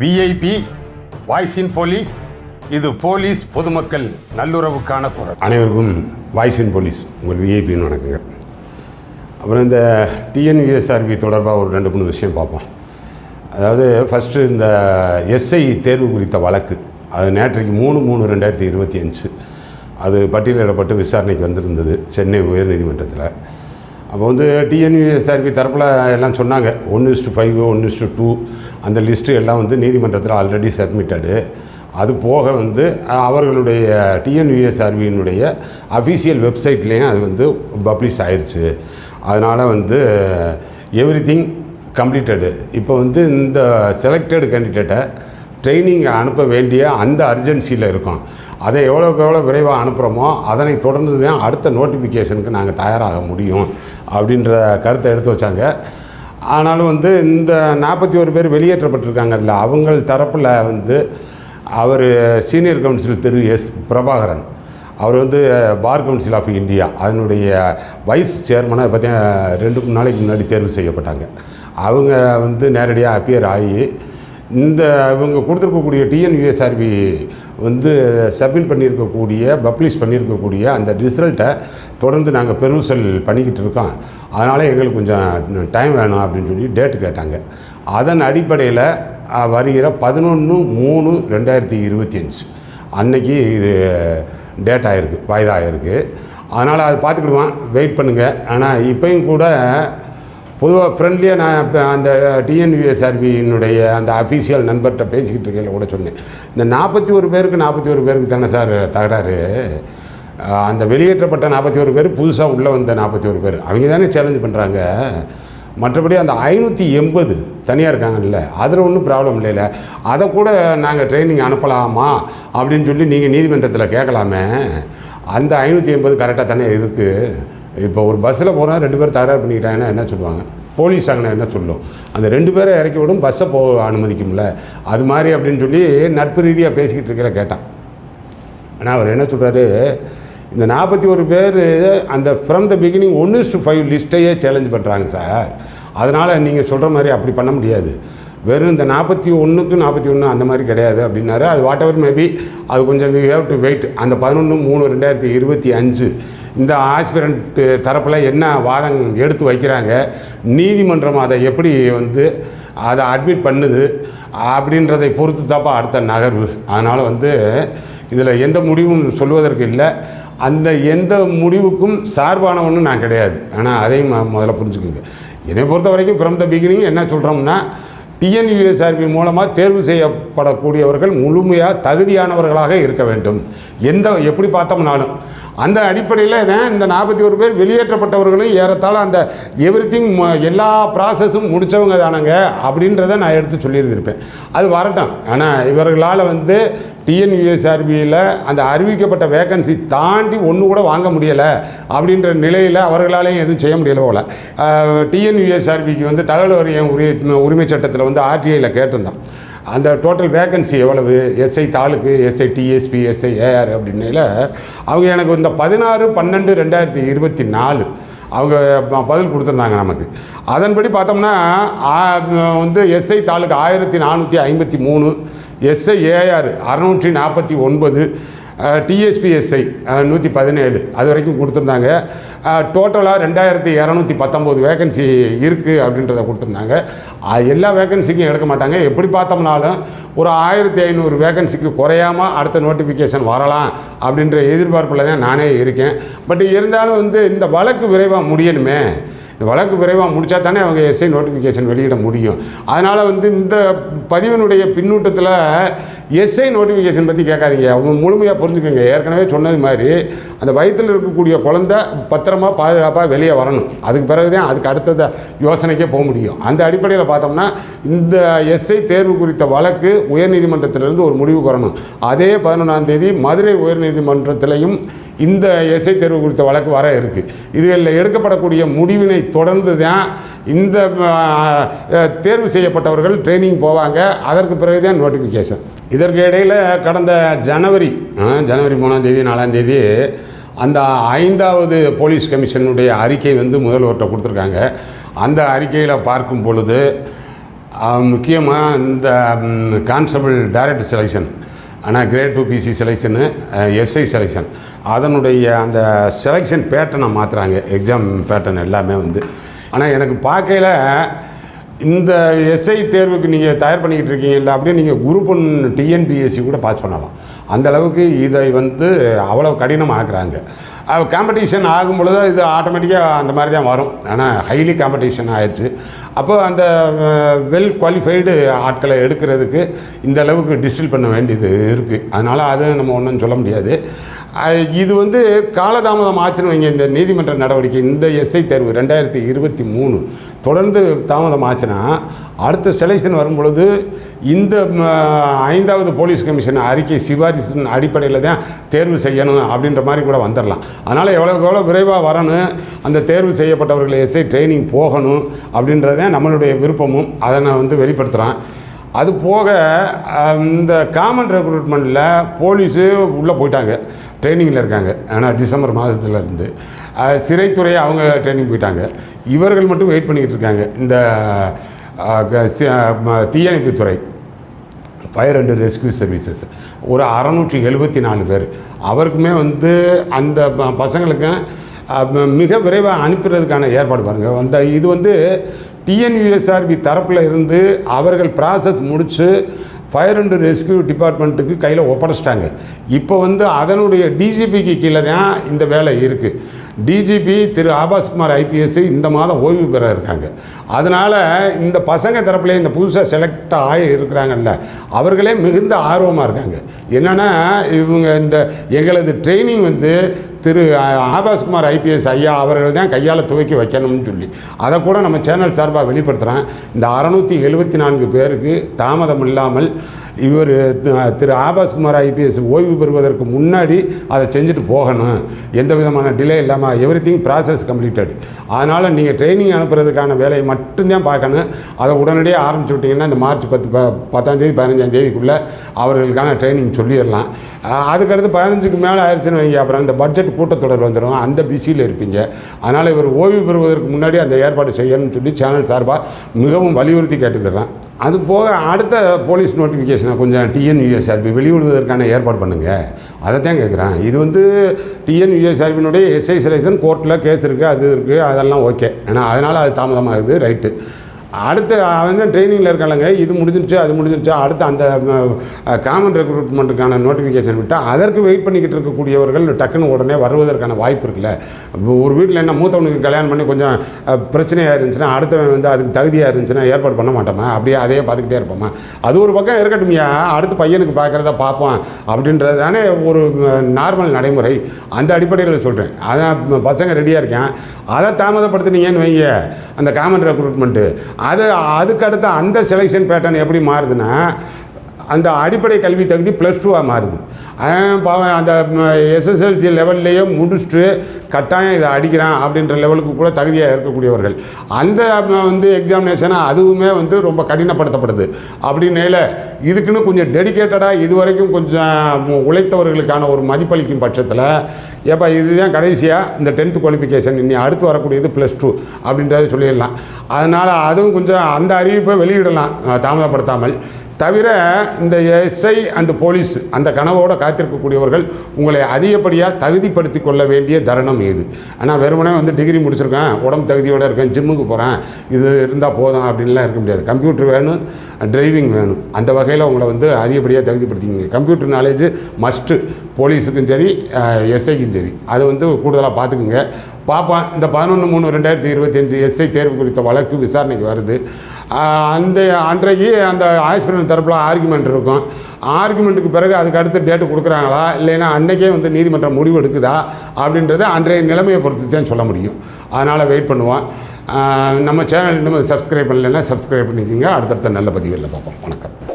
VIP voice in police இது police பொதுமக்கள் நல்லுறவுக்கான குரல். அனைவருக்கும் வாய்ஸ் இன் போலீஸ் உங்கள் விஐபின்னு வணக்கங்க. அப்புறம் இந்த டிஎன்விஎஸ்ஆர்பி தொடர்பாக ஒரு ரெண்டு மூணு விஷயம் பார்ப்போம். அதாவது ஃபஸ்ட்டு இந்த எஸ்ஐ தேர்வு குறித்த வழக்கு. அது நேற்றைக்கு மூணு மூணு ரெண்டாயிரத்தி இருபத்தி அஞ்சு. அது பட்டியலிடப்பட்டு விசாரணைக்கு வந்திருந்தது சென்னை உயர்நீதிமன்றத்தில். அப்போ வந்து டிஎன்யூஎஸ்ஆர்பி தரப்பில் எல்லாம் சொன்னாங்க ஒன்று இஸ்டு ஃபைவ் ஒன்று இஸ்டு டூ அந்த லிஸ்ட்டு எல்லாம் வந்து நீதிமன்றத்தில் ஆல்ரெடி சப்மிட்டடு. அது போக வந்து அவர்களுடைய டிஎன்யூஎஸ்ஆர்பியினுடைய அஃபீஷியல் வெப்சைட்லேயும் அது வந்து பப்ளிஷ் ஆயிடுச்சு அதனால் வந்து எவ்ரி திங் கம்ப்ளீட்டடு. இப்போ வந்து இந்த செலக்டட் கேண்டிடேட்டை ட்ரைனிங் அனுப்ப வேண்டிய அந்த அர்ஜென்சியில் இருக்கும். அதை எவ்வளோக்கு எவ்வளோ விரைவாக அனுப்புகிறோமோ அதனை தொடர்ந்து தான் அடுத்த நோட்டிஃபிகேஷனுக்கு நாங்கள் தயாராக முடியும் அப்படின்ற கருத்தை எடுத்து வச்சாங்க. ஆனாலும் வந்து இந்த நாற்பத்தி ஒரு பேர் வெளியேற்றப்பட்டிருக்காங்கல்ல அவங்கள் தரப்பில் வந்து அவர் சீனியர் கவுன்சில் திரு எஸ் பிரபாகரன் அவர் வந்து பார் கவுன்சில் ஆஃப் இந்தியா அதனுடைய வைஸ் சேர்மனாக பார்த்தீங்கன்னா ரெண்டு மூணு நாளைக்கு முன்னாடி தேர்வு செய்யப்பட்டாங்க. அவங்க வந்து நேரடியாக அப்பியர் ஆகி இந்த இவங்க கொடுத்துருக்கக்கூடிய டிஎன்யூஎஸ்ஆர்பி வந்து சப்மிட் பண்ணியிருக்கக்கூடிய பப்ளிஷ் பண்ணியிருக்கக்கூடிய அந்த ரிசல்ட்டை தொடர்ந்து நாங்கள் பெருசல் பண்ணிக்கிட்டு இருக்கோம். அதனால் எங்களுக்கு கொஞ்சம் டைம் வேணும் அப்படின்னு சொல்லி டேட்டு கேட்டாங்க. அதன் அடிப்படையில் வருகிற பதினொன்று மூணு ரெண்டாயிரத்தி இருபத்தி அஞ்சு. அன்னைக்கு இது டேட் ஆகிருக்கு வாய்தா ஆகிருக்கு அதனால் அது பார்த்துக்கிடுவான் வெயிட் பண்ணுங்கள் ஆனால் இப்போயும் கூட பொதுவாக ஃப்ரெண்ட்லியாக நான் இப்போ அந்த டிஎன்யூஎஸ்ஆர்பியினுடைய அந்த அஃபீஷியல் நண்பர்கிட்ட பேசிக்கிட்டு இருக்கையில் கூட சொன்னேன். இந்த நாற்பத்தி ஒரு பேருக்கு நாற்பத்தி ஒரு பேருக்கு தானே சார் தகராறு? அந்த வெளியேற்றப்பட்ட நாற்பத்தி ஒரு பேர் புதுசாக உள்ளே வந்த நாற்பத்தி ஒரு பேர். அவங்க தானே சேலஞ்ச் பண்ணுறாங்க மற்றபடி அந்த ஐநூற்றி எண்பது தனியாக இருக்காங்கல்ல அதில் ஒன்றும் ப்ராப்ளம் இல்லைல்ல. அதை கூட நாங்கள் ட்ரைனிங் அனுப்பலாமா? அப்படின்னு சொல்லி நீங்கள் நீதிமன்றத்தில் கேட்கலாமே. அந்த ஐநூற்றி எண்பது கரெக்டாக தானே இருக்குது இப்போ ஒரு பஸ்ஸில் போனால் ரெண்டு பேர் தகராறு பண்ணிக்கிட்டாங்கன்னா என்ன சொல்லுவாங்க? போலீஸ் அங்கே என்ன சொல்லும்? அந்த ரெண்டு பேரை இறக்கி விடும் பஸ்ஸை போக அனுமதிக்கும்ல. அது மாதிரி அப்படின்னு சொல்லி நட்பு ரீதியாக பேசிக்கிட்டு இருக்கிற கேட்டான். ஆனால் அவர் என்ன சொல்கிறாரு இந்த நாற்பத்தி ஒரு பேர் அந்த ஃப்ரம் த பிகினிங் ஒன்று டு ஃபைவ் லிஸ்ட்டையே சேலஞ்ச் பண்ணுறாங்க சார். அதனால் நீங்கள் சொல்கிற மாதிரி அப்படி பண்ண முடியாது. வெறும் இந்த நாற்பத்தி ஒன்றுக்கு நாற்பத்தி ஒன்று அந்த மாதிரி கிடையாது அப்படின்னாரு. அது வாட் எவர் மேபி அது கொஞ்சம் வி ஹேவ் டு வெயிட் அந்த பதினொன்று மூணு ரெண்டாயிரத்தி இருபத்தி அஞ்சு இந்த ஆஸ்பிரண்ட் தரப்பில் என்ன வாதம் எடுத்து வைக்கிறாங்க? நீதிமன்றம் அதை எப்படி வந்து அதை அட்மிட் பண்ணுது? அப்படின்றதை பொறுத்து தாப்பா அடுத்த நகர்வு. அதனால் வந்து இதில் எந்த முடிவும் சொல்வதற்கு இல்லை. அந்த எந்த முடிவுக்கும் சார்பானவன்னு நான் கிடையாது. ஆனால் அதையும் ம- முதல்ல புரிஞ்சுக்கோங்க. என்னை பொறுத்த வரைக்கும் ஃப்ரம் த பிகினிங் என்ன சொல்கிறோம்னா டிஎன்யூஎஸ்ஆர்பி மூலமாக தேர்வு செய்யப்படக்கூடியவர்கள் முழுமையாக தகுதியானவர்களாக இருக்க வேண்டும். எந்த எப்படி பார்த்தோம்னாலும். அந்த அடிப்படையில் தான் இந்த நாற்பத்தி ஒரு பேர் வெளியேற்றப்பட்டவர்களும் ஏறத்தாழ அந்த எவ்ரி திங் எல்லா ப்ராசஸும் முடித்தவங்க தானங்க அப்படின்றத நான் எடுத்து சொல்லியிருந்திருப்பேன். அது வரட்டும். ஆனால் இவர்களால் வந்து டிஎன்யூஎஸ்ஆர்பியில் அந்த அறிவிக்கப்பட்ட வேகன்சி தாண்டி ஒன்று கூட வாங்க முடியலை அப்படின்ற நிலையில் அவர்களாலேயும் எதுவும் செய்ய முடியல போல். டிஎன்யூஎஸ்ஆர்பிக்கு வந்து தகவல் வரியம் உரிய உரிமை சட்டத்தில் வந்து ஆர்டிஐயில் கேட்டிருந்தான். அந்த டோட்டல் வேகன்சி எவ்வளவு? SI taluk SI DSP SI AR அப்படின்னால அவங்க எனக்கு இந்த பதினாறு பன்னெண்டு ரெண்டாயிரத்தி இருபத்தி நாலு அவங்க பதில் கொடுத்துருந்தாங்க நமக்கு. அதன்படி பார்த்தோம்னா வந்து எஸ்ஐ தாலுக்கு ஆயிரத்தி நானூற்றி ஐம்பத்தி மூணு எஸ்ஐ ஏஆர் அறநூற்றி நாற்பத்தி ஒன்பது டிஎஸ்பிஎஸ்ஐ நூற்றி பதினேழு அது வரைக்கும் கொடுத்துருந்தாங்க. டோட்டலாக ரெண்டாயிரத்தி இரநூத்தி பத்தொம்போது வேகன்சி இருக்குது அப்படின்றத கொடுத்துருந்தாங்க. எல்லா வேகன்சிக்கும் எடுக்க மாட்டாங்க. எப்படி பார்த்தோம்னாலும் ஒரு ஆயிரத்தி ஐநூறு வேகன்சிக்கு குறையாமல் அடுத்த நோட்டிஃபிகேஷன் வரலாம் அப்படின்ற எதிர்பார்ப்பில் தான் நானே இருக்கேன். பட் இருந்தாலும் வந்து இந்த வழக்கு விரைவாக முடியணுமே. வழக்கு விரைவாக முடித்தா தானே அவங்க எஸ்ஐ நோட்டிஃபிகேஷன் வெளியிட முடியும். அதனால் வந்து இந்த பதிவினுடைய பின்னூட்டத்தில் எஸ்ஐ நோட்டிஃபிகேஷன் பற்றி கேட்காதீங்க. அவங்க முழுமையாக புரிஞ்சுக்கோங்க. ஏற்கனவே சொன்னது மாதிரி அந்த வயிற்றில் இருக்கக்கூடிய குழந்தை பத்திரமா பாதுகாப்பாக வெளியே வரணும். அதுக்கு பிறகு தான் அதுக்கு அடுத்தது யோசனைக்கே போக முடியும். அந்த அடிப்படையில் பார்த்தோம்னா இந்த எஸ்ஐ தேர்வு குறித்த வழக்கு உயர்நீதிமன்றத்திலிருந்து ஒரு முடிவு வரணும். அதே பதினொன்றாம் தேதி மதுரை உயர்நீதிமன்றத்திலையும் இந்த எஸ்ஐ தேர்வு குறித்த வழக்கு வர இருக்குது இதுகளில் எடுக்கப்படக்கூடிய முடிவினை தொடர்ந்து தான் இந்த தேர்வு செய்யப்பட்டவர்கள் ட்ரைனிங் போவாங்க. அதற்கு பிறகு தான் நோட்டிஃபிகேஷன் இதற்கு இடையில் கடந்த ஜனவரி ஜனவரி மூணாம் தேதி நாலாம் தேதி அந்த ஐந்தாவது போலீஸ் கமிஷனுடைய அறிக்கை வந்து முதல்வர்கிட்ட கொடுத்துருக்காங்க. அந்த அறிக்கையில் பார்க்கும் பொழுது முக்கியமாக இந்த கான்ஸ்டபிள் டைரக்ட் செலெக்ஷன் ஆனால் grade two PC selection SI selection அதனுடைய அந்த செலெக்ஷன் பேட்டர்னை மாற்றுறாங்க எக்ஸாம் பேட்டர்ன் எல்லாமே வந்து. ஆனால் எனக்கு பார்க்கையில் இந்த எஸ்ஐ தேர்வுக்கு நீங்கள் தயார் பண்ணிக்கிட்டு இருக்கீங்கல்ல அப்படியே நீங்கள் குரூப் ஒன் டிஎன்பிஎஸ்சி கூட பாஸ் பண்ணலாம். அந்த அளவுக்கு இதை வந்து அவ்வளோ கடினமாக்குறாங்க. காம்படிஷன் ஆகும் பொழுது இது ஆட்டோமேட்டிக்காக அந்த மாதிரி தான் வரும். ஆனால் ஹைலி காம்படிஷன் ஆயிடுச்சு அப்போது அந்த வெல் குவாலிஃபைடு ஆட்களை எடுக்கிறதுக்கு இந்த அளவுக்கு டிஸ்டில் பண்ண வேண்டியது இருக்குது அதனால் அது நம்ம ஒன்றும் சொல்ல முடியாது. இது வந்து காலதாமதம் ஆச்சுன்னு வைங்க. இந்த நீதிமன்ற நடவடிக்கை இந்த எஸ்ஐ தேர்வு ரெண்டாயிரத்தி இருபத்தி மூணு தொடர்ந்து தாமதம் ஆச்சுன்னா அடுத்த செலெக்ஷன் வரும் பொழுது இந்த ஐந்தாவது போலீஸ் கமிஷன் அறிக்கை சிபாரிசின் அடிப்படையில் தான் தேர்வு செய்யணும் அப்படின்ற மாதிரி கூட வந்துடலாம் அதனால் எவ்வளோக்கு எவ்வளோ விரைவாக வரணும் அந்த தேர்வு செய்யப்பட்டவர்கள் எஸ்ஐ ட்ரைனிங் போகணும் அப்படின்றதே நம்மளுடைய விருப்பமும் அதை நான் வந்து வெளிப்படுத்துகிறேன் அது போக இந்த காமன் ரெக்ரூட்மெண்ட்டில் போலீஸு உள்ளே போயிட்டாங்க. ட்ரைனிங்கில் இருக்காங்க. ஆனால் டிசம்பர் மாதத்துல இருந்து. சிறைத்துறை அவங்க ட்ரைனிங் போயிட்டாங்க. இவர்கள் மட்டும் வெயிட் பண்ணிக்கிட்டு இருக்காங்க. இந்த க- தீயணைப்புத்துறை. ஃபயர் அண்ட் ரெஸ்கியூ சர்வீசஸ் ஒரு அறநூற்றி எழுபத்தி நாலு பேர். அவருக்குமே வந்து அந்த பசங்களுக்கு மிக விரைவாக அனுப்புறதுக்கான ஏற்பாடு பாருங்கள் அந்த இது வந்து டிஎன்யூஎஸ்ஆர்பி தரப்பில் இருந்து அவர்கள் ப்ராசஸ் முடித்து ஃபயர் அண்ட் ரெஸ்கியூ டிபார்ட்மெண்ட்டுக்கு கையில் ஒப்படைச்சிட்டாங்க. இப்போ வந்து அதனுடைய டிஜிபிக்கு கீழே தான் இந்த வேலை இருக்குது டிஜிபி திரு ஆபாஸ்குமார் ஐபிஎஸ் இந்த மாதம் ஓய்வு பெற இருக்காங்க. அதனால் இந்த பசங்க தரப்புல இந்த புதுசாக செலக்ட் ஆகி இருக்கிறாங்கல்ல அவர்களே மிகுந்த ஆர்வமாக இருக்காங்க. என்னென்னா இவங்க இந்த எங்களது ட்ரைனிங் வந்து திரு ஆபாஸ்குமார் ஐபிஎஸ் ஐயா அவர்கள் தான் கையால் துவக்கி வைக்கணும்னு சொல்லி. அதை கூட நம்ம சேனல் சார்பாக வெளிப்படுத்துகிறேன் இந்த அறநூற்றி எழுபத்தி நான்கு பேருக்கு தாமதம் இல்லாமல் இவர் திரு ஆபாஸ்குமார் ஐபிஎஸ் ஓய்வு பெறுவதற்கு முன்னாடி அதை செஞ்சுட்டு போகணும். எந்த விதமான டிலே இல்லாமல் எவ்ரி திங் ப்ராசஸ் கம்ப்ளீட்டட் அதனால் நீங்கள் ட்ரைனிங் அனுப்புறதுக்கான வேலையை மட்டும்தான் பார்க்கணும். அதை உடனடியாக ஆரம்பிச்சு விட்டிங்கன்னா இந்த மார்ச் பத்து ப பத்தாந்தேதி பதினஞ்சாம் தேதிக்குள்ளே அவர்களுக்கான ட்ரைனிங் சொல்லிடலாம். அதுக்கடுத்து பதினஞ்சுக்கு மேலே ஆயிடுச்சுன்னு வைங்க. அப்புறம் அந்த பட்ஜெட் கூட்டத்தொடர் வந்துடும். அந்த பிஸியில் இருப்பீங்க. அதனால் இவர் ஓய்வு பெறுவதற்கு முன்னாடி அந்த ஏற்பாடு செய்யணும்னு சொல்லி சேனல் சார்பாக மிகவும் வலியுறுத்தி கேட்டுக்கிறேன். அது போக அடுத்த போலீஸ் நோட்டிஃபிகேஷனை கொஞ்சம் டிஎன்யூஎஸ்ஆர்பி வெளியிடுவதற்கான ஏற்பாடு பண்ணுங்கள் அதை தான் கேட்குறேன் இது வந்து டிஎன்யூஎஸ்ஆர்பினுடைய எஸ்ஐ சிலைசன் கோர்ட்டில் கேஸ் இருக்குது அது இருக்குது அதெல்லாம் ஓகே ஏன்னா அதனால் அது தாமதமாகுது ரைட்டு அடுத்து அவன் தான் ட்ரைனிங்கில் இருக்காங்க இது முடிஞ்சிருச்சு அது முடிஞ்சிருச்சு அடுத்து அந்த காமன் ரெக்ரூட்மெண்ட்டுக்கான நோட்டிஃபிகேஷன் விட்டால் அதற்கு வெயிட் பண்ணிக்கிட்டு இருக்கக்கூடியவர்கள் டக்குன்னு உடனே வருவதற்கான வாய்ப்பு இருக்குல்ல. ஒரு வீட்டில் என்ன மூத்தவனுக்கு கல்யாணம் பண்ணி கொஞ்சம் பிரச்சனையாக இருந்துச்சுன்னா அடுத்தவன் வந்து அதுக்கு தகுதியாக இருந்துச்சுன்னா ஏற்பாடு பண்ண மாட்டோமா? அப்படியே அதையே பார்த்துக்கிட்டே இருப்போமா? அது ஒரு பக்கம் இருக்கட்டும்யா அடுத்து பையனுக்கு பார்க்குறத பார்ப்போம் அப்படின்றது தானே ஒரு நார்மல் நடைமுறை. அந்த அடிப்படையில் சொல்கிறேன் அதான் பசங்க ரெடியாக இருக்கேன். அதை தாமதப்படுத்தினீங்கன்னு வைங்க. அந்த காமன் ரெக்ரூட்மெண்ட்டு அது அதுக்கடுத்து அந்த செலெக்ஷன் பேட்டர்ன் எப்படி மாறுதுன்னா அந்த அடிப்படை கல்வி தகுதி ப்ளஸ் டூவாக மாறுது. பாவம் அந்த எஸ்எஸ்எல்சி லெவல்லையே முடிச்சுட்டு கட்டாயம் இதை அடிக்கிறான் அப்படின்ற லெவலுக்கு கூட தகுதியாக இருக்கக்கூடியவர்கள். அந்த வந்து எக்ஸாமினேஷனை அதுவுமே வந்து ரொம்ப கடினப்படுத்தப்படுது. அப்படின்னால இதுக்குன்னு கொஞ்சம் டெடிக்கேட்டடாக இது வரைக்கும் கொஞ்சம் உழைத்தவர்களுக்கான ஒரு மதிப்பளிக்கும் பட்சத்தில் ஏப்பா இதுதான் கடைசியாக இந்த டென்த்து குவாலிஃபிகேஷன் இனி அடுத்து வரக்கூடியது ப்ளஸ் டூ அப்படின்றத சொல்லிடலாம். அதனால் அதுவும் கொஞ்சம் அந்த அறிவிப்பை வெளியிடலாம் தாமதப்படுத்தாமல். தவிர இந்த எஸ்ஐ அண்டு போலீஸ் அந்த கனவோடு காத்திருக்கக்கூடியவர்கள் உங்களை அதிகப்படியாக தகுதிப்படுத்தி கொள்ள வேண்டிய தருணம் இது. ஆனால் வெறுமனே வந்து டிகிரி முடிச்சிருக்கேன் உடம்பு தகுதியோடு இருக்கேன் ஜிம்முக்கு போகிறேன் இது இருந்தால் போதும் அப்படின்லாம் இருக்க முடியாது. கம்ப்யூட்டர் வேணும் டிரைவிங் வேணும். அந்த வகையில் உங்களை வந்து அதிகப்படியாக தகுதிப்படுத்திக்கிங்க. கம்ப்யூட்டர் நாலேஜ் மஸ்ட்டு போலீஸுக்கும் சரி எஸ்ஐக்கும் சரி. அது வந்து கூடுதலாக பார்த்துக்குங்க பார்ப்பேன் இந்த பதினொன்று மூணு ரெண்டாயிரத்தி இருபத்தஞ்சி எஸ்ஐ தேர்வு குறித்த வழக்கு விசாரணைக்கு வருது. அந்த அன்றைக்கு அந்த ஆஸ்பிரன் தரப்பில் ஆர்குமெண்ட் இருக்கும். ஆர்குமெண்ட்டுக்கு பிறகு அதுக்கு அடுத்த டேட்டு கொடுக்குறாங்களா? இல்லைன்னா அன்றைக்கே வந்து நீதிமன்றம் முடிவு எடுக்குதா? அப்படின்றத அன்றைய நிலைமையை பொறுத்து தான் சொல்ல முடியும். அதனால் வெயிட் பண்ணுவோம். நம்ம சேனல் இன்னும் சப்ஸ்கிரைப் பண்ணலைன்னா சப்ஸ்கிரைப் பண்ணிக்கோங்க. அடுத்தடுத்த நல்ல பதிவுகளில் பார்ப்போம். வணக்கம்.